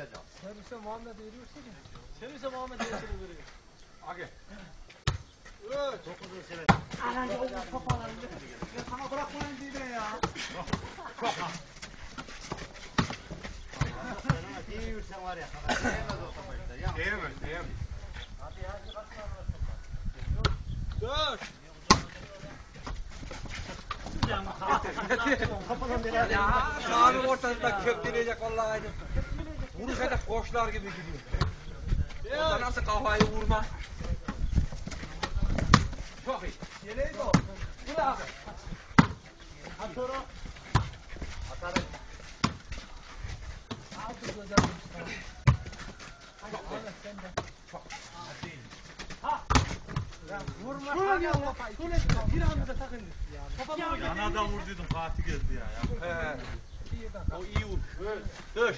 koyacağım. Servise Muhammed veriyorsun ya. Servise Muhammed Eğitim'i veriyor. Agi. Sana bırakmayın diye ya. İyi yürüsen var ya. Yiyemez o da. Ya. Diyemez, diyemez. Ya sahanın ortasında kökleyecek vallahi. Vuruşa da koçlar gibi gidiyor. Orada nasıl kafayı vurma? Çok iyi. Yeleği de o. Bu da abi. Atarım. Atarım. Aldı hocam. Hadi Ahmet sen de. Ha. Ya vurma. Şöyle ya. Şöyle bir anda takın. Yani. Yanadan vurduydum Fatih geldi ya. ya. He. O iyi vur. Dur.